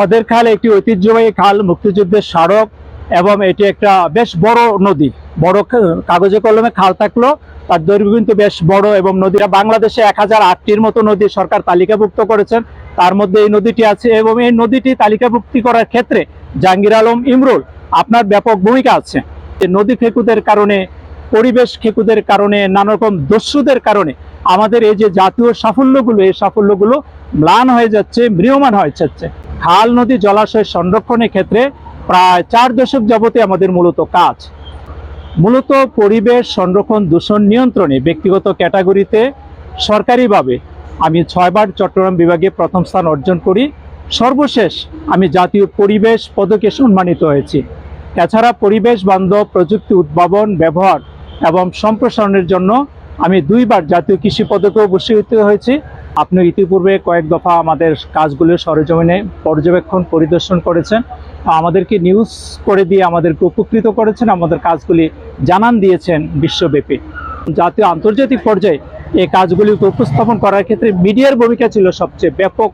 ওদের খাল, একটি ঐতিহ্যবাহী খাল, মুক্তিযুদ্ধের স্মারক, এবং এটি একটা বেশ বড় নদী। বড় কাগজে কলমে খাল থাকল, তার দৈর্ঘ্য কিন্তু বেশ বড়, এবং নদীটা বাংলাদেশে এক হাজার আটটির মতো নদী সরকার তালিকাভুক্ত করেছেন। তার মধ্যে এই নদীটি আছে, এবং এই নদীটি তালিকাভুক্তি করার ক্ষেত্রে জাহাঙ্গীর আলম ইমরুল আপনার ব্যাপক ভূমিকা আছে। নদী খেকুদের কারণে, পরিবেশ খেকুদের কারণে নানা রকম দস্যুদের কারণে আমাদের এই যে জাতীয় সাফল্যগুলো, এই সাফল্যগুলো ম্লান হয়ে যাচ্ছে, ম্রিয়মান হয়ে যাচ্ছে। খাল নদী জলাশয় সংরক্ষণের ক্ষেত্রে প্রায় চার দশক যাবতে আমাদের মূলত কাজ। মূলত পরিবেশ সংরক্ষণ, দূষণ নিয়ন্ত্রণে ব্যক্তিগত ক্যাটাগরিতে সরকারিভাবে আমি ছয়বার চট্টগ্রাম বিভাগে প্রথম স্থান অর্জন করি। সর্বশেষ আমি জাতীয় পরিবেশ পদকে সম্মানিত হয়েছি। এছাড়া পরিবেশ বান্ধব, প্রযুক্তি উদ্ভাবন, ব্যবহার এবং সম্প্রসারণের জন্য আমি দুইবার জাতীয় কৃষি পদকেও ভূষিত হয়েছি। আপনি ইতিপূর্বে কয়েক দফা আমাদের কাজগুলো সরজমিনে পর্যবেক্ষণ, পরিদর্শন করেছেন। আমাদেরকে নিউজ করে দিয়ে আমাদেরকে উপকৃত করেছেন। আমাদের কাজগুলি জানান দিয়েছেন বিশ্বব্যাপী। জাতীয় আন্তর্জাতিক পর্যায়ে এই কাজগুলিকে উপস্থাপন করার ক্ষেত্রে মিডিয়ার ভূমিকা ছিল সবচেয়ে ব্যাপক।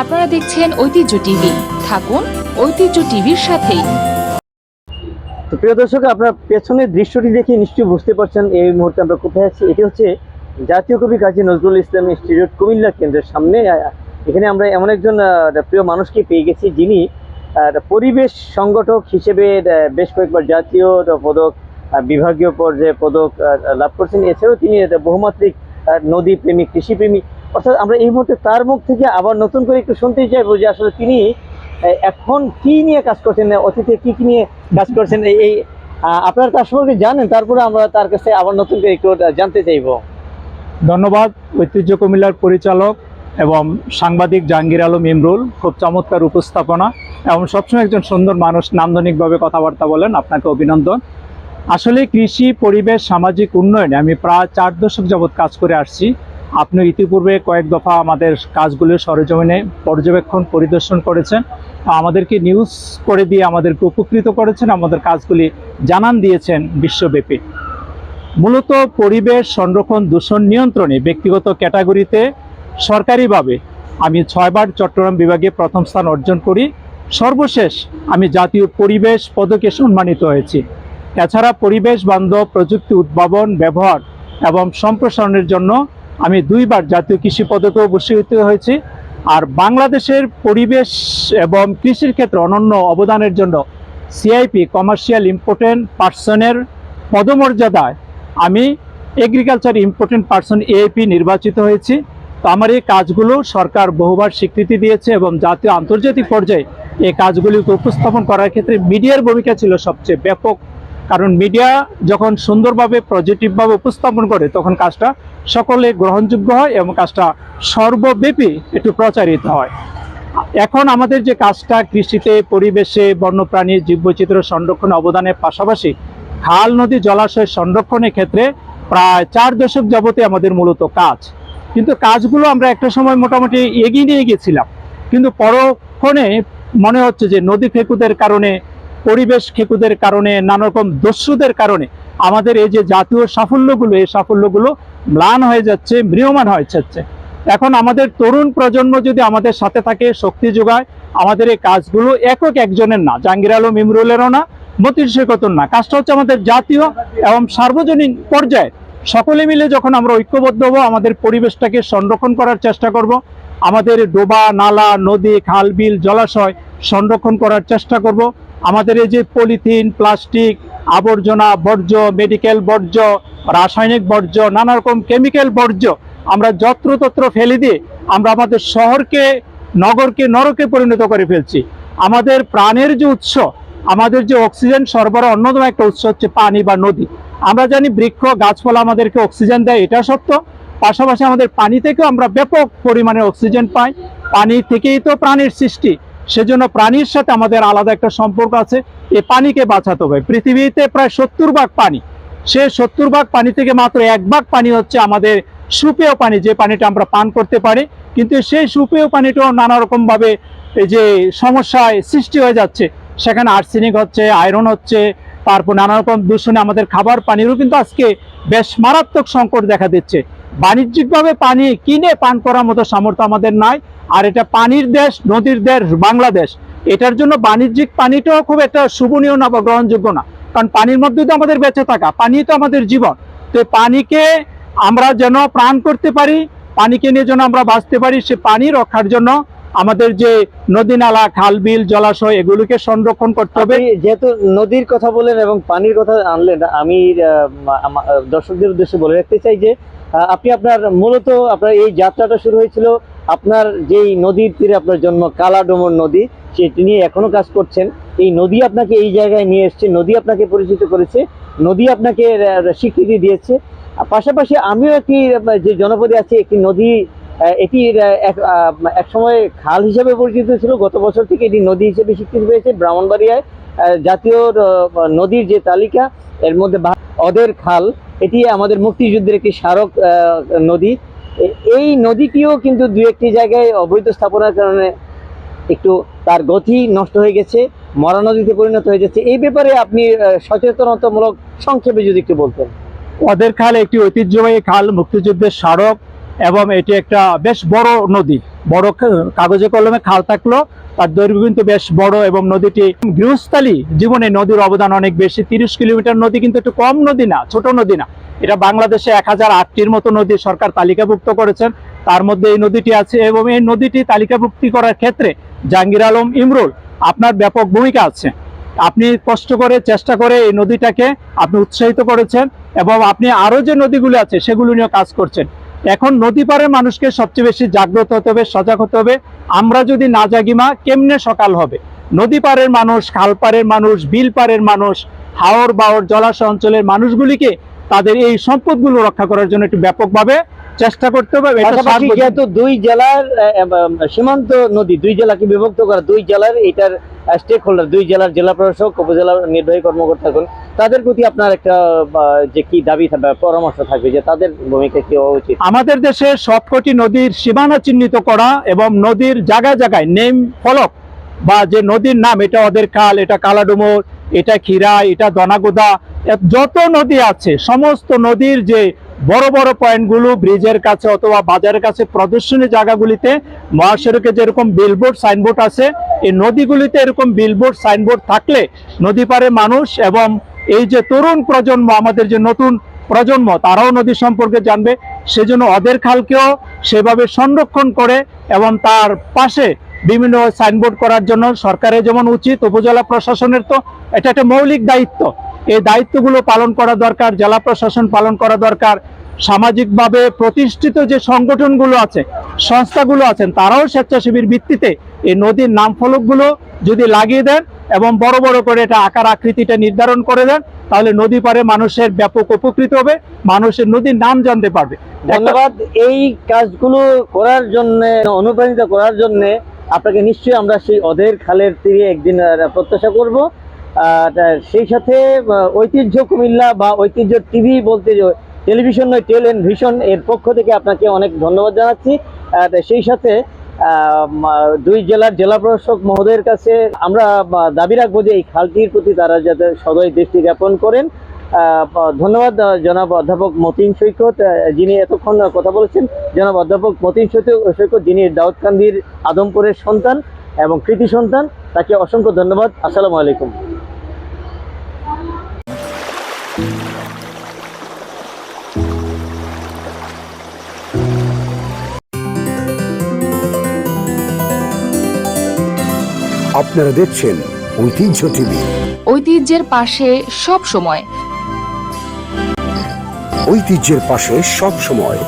আপনারা দেখছেন ঐতিহ্য টিভি। থাকুন ঐতিহ্য টিভির সাথেই। তো প্রিয় দর্শক, আপনার পেছনের দৃশ্যটি দেখে নিশ্চয়ই বুঝতে পারছেন এই মুহূর্তে আমরা কোথায় আছি। এটি হচ্ছে জাতীয় কবি কাজী নজরুল ইসলাম ইনস্টিটিউট কুমিল্লা কেন্দ্রের সামনে। এখানে আমরা এমন একজন প্রিয় মানুষকে পেয়ে গেছি যিনি পরিবেশ সংগঠক হিসেবে বেশ কয়েকবার জাতীয় পদক বিভাগীয় পর্যায়ে পদক লাভ করছেন। এছাড়াও তিনি বহুমাত্রিক নদী প্রেমিক, কৃষি প্রেমিক। অর্থাৎ আমরা এই মুহূর্তে তার মুখ থেকে আবার নতুন করে একটু শুনতে চাইব যে আসলে তিনি এখন কি নিয়ে কাজ করছেন? অতীতে কি কি নিয়ে কাজ করছেন? এই আপনার আপনারা সম্পর্কে জানেন, তারপরে আমরা তার কাছে আবার নতুন করে একটু জানতে চাইব। ধন্যবাদ, ঐতিহ্য কুমিল্লার পরিচালক এবং সাংবাদিক জাহাঙ্গীর আলম ইমরুল, খুব চমৎকার উপস্থাপনা এবং সবসময় একজন সুন্দর মানুষ, নান্দনিকভাবে কথাবার্তা বলেন, আপনাকে অভিনন্দন। আসলে কৃষি, পরিবেশ, সামাজিক উন্নয়নে আমি প্রায় চার দশক যাবৎ কাজ করে আসছি। আপনি ইতিপূর্বে কয়েক দফা আমাদের কাজগুলো সরেজমিনে পর্যবেক্ষণ, পরিদর্শন করেছেন। আমাদেরকে নিউজ করে দিয়ে আমাদেরকে উপকৃত করেছেন, আমাদের কাজগুলি জানান দিয়েছেন বিশ্বব্যাপী। মূলত পরিবেশ সংরক্ষণ, দূষণ নিয়ন্ত্রণে ব্যক্তিগত ক্যাটাগরিতে সরকারিভাবে আমি ছয়বার চট্টগ্রাম বিভাগে প্রথম স্থান অর্জন করি। সর্বশেষ আমি জাতীয় পরিবেশ পদকে সম্মানিত হয়েছি। এছাড়া পরিবেশ বান্ধব প্রযুক্তি উদ্ভাবন, ব্যবহার এবং সম্প্রসারণের জন্য আমি দুইবার জাতীয় কৃষি পদকেও ভূষিত হয়েছি। আর বাংলাদেশের পরিবেশ এবং কৃষির ক্ষেত্রে অনন্য অবদানের জন্য সিআইপি কমার্শিয়াল ইম্পর্টেন্ট পার্সনের পদমর্যাদায় আমি এগ্রিকালচার ইম্পর্টেন্ট পার্সন এএপি নির্বাচিত হয়েছি। তো আমার এই কাজগুলো সরকার বহুবার স্বীকৃতি দিয়েছে এবং জাতীয় আন্তর্জাতিক পর্যায়ে এই কাজগুলিকে উপস্থাপন করার ক্ষেত্রে মিডিয়ার ভূমিকা ছিল সবচেয়ে ব্যাপক কারণ মিডিয়া যখন সুন্দরভাবে পজিটিভভাবে উপস্থাপন করে, তখন কাজটা সকলে গ্রহণযোগ্য হয় এবং কাজটা সর্বব্যাপী একটু প্রচারিত হয়। এখন আমাদের যে কাজটা, কৃষিতে, পরিবেশে, বন্যপ্রাণী, জীববৈচিত্র্য সংরক্ষণে অবদানের পাশাপাশি খাল নদী জলাশয় সংরক্ষণের ক্ষেত্রে প্রায় চার দশক যাবতে আমাদের মূলত কাজ। কিন্তু কাজগুলো আমরা একটা সময় মোটামুটি এগিয়ে নিয়ে গেছিলাম। কিন্তু পরক্ষণে মনে হচ্ছে যে নদী খেকুদের কারণে পরিবেশ খেকুদের কারণে নানা রকম দস্যুদের কারণে আমাদের এই যে জাতীয় সাফল্যগুলো, এই সাফল্যগুলো ম্লান হয়ে যাচ্ছে, ম্রিয়মান হয়ে যাচ্ছে। এখন আমাদের তরুণ প্রজন্ম যদি আমাদের সাথে থাকে, শক্তি যোগায়, আমাদের এই কাজগুলো একক একজনের না, জাহাঙ্গীর আলম, ইমরুলেরও না মতির শেখতর না। কাজটা হচ্ছে আমাদের জাতীয় এবং সার্বজনীন পর্যায়ে। সকলে মিলে যখন আমরা ঐক্যবদ্ধ হব, আমাদের পরিবেশটাকে সংরক্ষণ করার চেষ্টা করব। আমাদের ডোবা, নালা, নদী, খাল, বিল, জলাশয় সংরক্ষণ করার চেষ্টা করব। আমাদের এই যে পলিথিন, প্লাস্টিক, আবর্জনা বর্জ্য মেডিকেল বর্জ্য, রাসায়নিক বর্জ্য, নানা রকম কেমিক্যাল বর্জ্য আমরা যত্রতত্র ফেলে দিয়ে আমরা আমাদের শহরকে, নগরকে, নরকে পরিণত করে ফেলছি। আমাদের প্রাণের যে উৎস, আমাদের যে অক্সিজেন সরবরাহ অন্যতম একটা উৎস হচ্ছে পানি বা নদী। আমরা জানি বৃক্ষ, গাছপালা আমাদেরকে অক্সিজেন দেয়, এটা সত্য। পাশাপাশি আমাদের পানি থেকেও আমরা ব্যাপক পরিমাণে অক্সিজেন পাই। পানি থেকেই তো প্রাণের সৃষ্টি। সেজন্য প্রাণীর সাথে আমাদের আলাদা একটা সম্পর্ক আছে। এই পানিকে বাঁচাতে হবে। পৃথিবীতে প্রায় সত্তর ভাগ পানি। সে সত্তর ভাগ পানি থেকে মাত্র এক ভাগ পানি হচ্ছে আমাদের সুপেয় পানি, যে পানিটা আমরা পান করতে পারি। কিন্তু সেই সুপেয় পানিটাও নানা রকম ভাবে এই যে সমস্যায় সৃষ্টি হয়ে যাচ্ছে। সেখানে আর্সেনিক হচ্ছে, আয়রন হচ্ছে, তারপর নানা রকম দূষণে আমাদের খাবার পানিরও কিন্তু আজকে বেশ মারাত্মক সংকট দেখা দিচ্ছে। বাণিজ্যিকভাবে পানি কিনে পান করার মতো সামর্থ্য আমাদের নাই। আর এটা পানির দেশ, নদীর দেশ, বাংলাদেশ। এটার জন্য বাণিজ্যিক পানিটাও খুব একটা শুভনীয় না বা গ্রহণযোগ্য না। কারণ পানির মধ্যে তো আমাদের বেঁচে থাকা, পানি তো আমাদের জীবন। তো পানিকে আমরা যেন প্রাণ করতে পারি, পানিকে নিয়ে যেন আমরা বাঁচতে পারি, সে পানি রক্ষার জন্য আমাদের যে নদী নালা, খাল, বিল, জলাশয়, এগুলোকে সংরক্ষণ করতে হবে। যেহেতু নদীর কথা বলেন এবং পানির কথা আনলেন, আমি দর্শকদের উদ্দেশ্যে বলে রাখতে চাই যে আপনি আপনার মূলত আপনার এই যাত্রাটা শুরু হয়েছিল আপনার যেই নদীর তীরে আপনার জন্ম, কালাডোমর নদী, সেটি নিয়ে এখনও কাজ করছেন। এই নদী আপনাকে এই জায়গায় নিয়ে এসেছে, নদী আপনাকে পরিচিত করেছে, নদী আপনাকে স্বীকৃতি দিয়েছে। পাশাপাশি আমিও একটি যে জনপদে আছে, একটি নদী এটি এক সময় খাল হিসেবে পরিচিত ছিল। গত বছর থেকে এটি নদী হিসেবে স্বীকৃতি পেয়েছে। ব্রাহ্মণবাড়িয়ায় জাতীয় নদীর যে তালিকা, এর মধ্যে অদের খাল এটি আমাদের মুক্তিযুদ্ধের একটি স্মারক নদী। এই নদীটিও কিন্তু দু একটি জায়গায় অবৈধ স্থাপনার কারণে একটু তার গতি নষ্ট হয়ে গেছে, মরা নদীতে পরিণত হয়ে যাচ্ছে। এই ব্যাপারে আপনি সচেতনতামূলক সংক্ষেপে যদি একটু বলতেন। ওদের খাল একটি ঐতিহ্যবাহী খাল, মুক্তিযুদ্ধের স্মারক, এবং এটি একটা বেশ বড় নদী। বড় কাগজে কলমে খাল থাকল তার দৈর্ঘ্য কিন্তু বেশ বড় এবং নদীটি গৃহস্থালী জীবনে নদীর অবদান অনেক বেশি। তিরিশ কিলোমিটার নদী কিন্তু একটু কম নদী না, ছোট নদী না। এটা বাংলাদেশে এক হাজার আটটির মতো নদী সরকার তালিকাভুক্ত করেছেন। তার মধ্যে এই নদীটি আছে এবং এই নদীটি তালিকাভুক্তি করার ক্ষেত্রে জাহাঙ্গীর আলম ইমরুল আপনার ব্যাপক ভূমিকা আছে। আপনি কষ্ট করে, চেষ্টা করে এই নদীটাকে আপনি উৎসাহিত করেছেন এবং আপনি আরও যে নদীগুলো আছে সেগুলো নিয়ে কাজ করছেন। এখন নদী পাড়ের মানুষকে সবচেয়ে বেশি জাগ্রত হতে হবে, সজাগ হতে হবে। আমরা যদি না জাগিমা কেমনে সকাল হবে? নদী পারের মানুষ খাল পাড়ের মানুষ বিল পাড়ের মানুষ হাওর বাওর জলাশয় অঞ্চলের মানুষগুলিকে তাদের এই সম্পদগুলো রক্ষা করার জন্য একটু ব্যাপকভাবে চেষ্টা করতে হবে যেহেতু দুই জেলার সীমান্ত নদী দুই জেলাকে বিভক্ত করা দুই জেলার এটার স্টেক হোল্ডার দুই জেলার জেলা প্রশাসক উপজেলা নির্বাহী কর্মকর্তা তাদের প্রতি আপনার একটা যে কি দাবি থাকবে পরামর্শ থাকবে যে তাদের ভূমিকা কি হওয়া উচিত? আমাদের দেশে সবকটি নদীর সীমানা চিহ্নিত করা এবং নদীর জায়গায় জায়গায় নেম ফলক বা যে নদীর নাম এটা ওদের খাল এটা কালাডুমুর এটা ক্ষীরা এটা দনাগোদা যত নদী আছে সমস্ত নদীর যে বড় বড় পয়েন্টগুলো, ব্রিজের কাছে অথবা বাজারের কাছে প্রদর্শনী জায়গাগুলিতে মহাসড়কে যেরকম বিলবোর্ড সাইনবোর্ড আছে, এই নদীগুলিতে এরকম বিলবোর্ড সাইনবোর্ড থাকলে নদী পারে মানুষ এবং এই যে তরুণ প্রজন্ম, আমাদের যে নতুন প্রজন্ম, তারাও নদী সম্পর্কে জানবে। সেজন্য ওদের খালকেও সেভাবে সংরক্ষণ করে এবং তার পাশে বিভিন্ন সাইনবোর্ড করার জন্য সরকারের যেমন উচিত, উপজেলা প্রশাসনের তো এটা একটা মৌলিক দায়িত্ব। এই দায়িত্বগুলো পালন করা দরকার, জেলা প্রশাসন পালন করা দরকার, সামাজিকভাবে প্রতিষ্ঠিত যে সংগঠনগুলো আছে, সংস্থাগুলো আছেন, তারাও স্বেচ্ছাসেবীর ভিত্তিতে এই নদীর নাম ফলকগুলো যদি লাগিয়ে দেন এবং বড় বড় করে এটা আকার আকৃতিটা নির্ধারণ করে দেন, তাহলে নদী পারে মানুষের ব্যাপক উপকৃত হবে, মানুষের নদীর নাম জানতে পারবে। ধন্যবাদ। এই কাজগুলো করার জন্য, অনুপ্রাণিত করার জন্য আপনাকে নিশ্চয়ই আমরা সেই অধের খালের তীরে একদিন প্রত্যাশা করব। সেই সাথে ঐতিহ্য কুমিল্লা বা ঐতিহ্য টিভি বলতে টেলিভিশন নয়, টেল এন্ড ভিশন এর পক্ষ থেকে আপনাকে অনেক ধন্যবাদ জানাচ্ছি। সেই সাথে দুই জেলার জেলা প্রশাসক মহোদয়ের কাছে আমরা দাবি রাখব যে এই খালটির প্রতি তারা যাতে সদয় দৃষ্টি জ্ঞাপন করেন। ধন্যবাদ জনাব অধ্যাপক মতিন সৈকত যিনি এতক্ষণ কথা বলেছেন। জনাব অধ্যাপক মতিন সৈকত যিনি দাউদকান্দির আদমপুরের সন্তান এবং কৃতি সন্তান, তাকে অসংখ্য ধন্যবাদ। আসসালামু আলাইকুম। আপনারা দেখছেন ঐতিহ্য টিভি। ঐতিহ্যের পাশে সব সময়। ঐতিহ্যের পাশে সব সময়।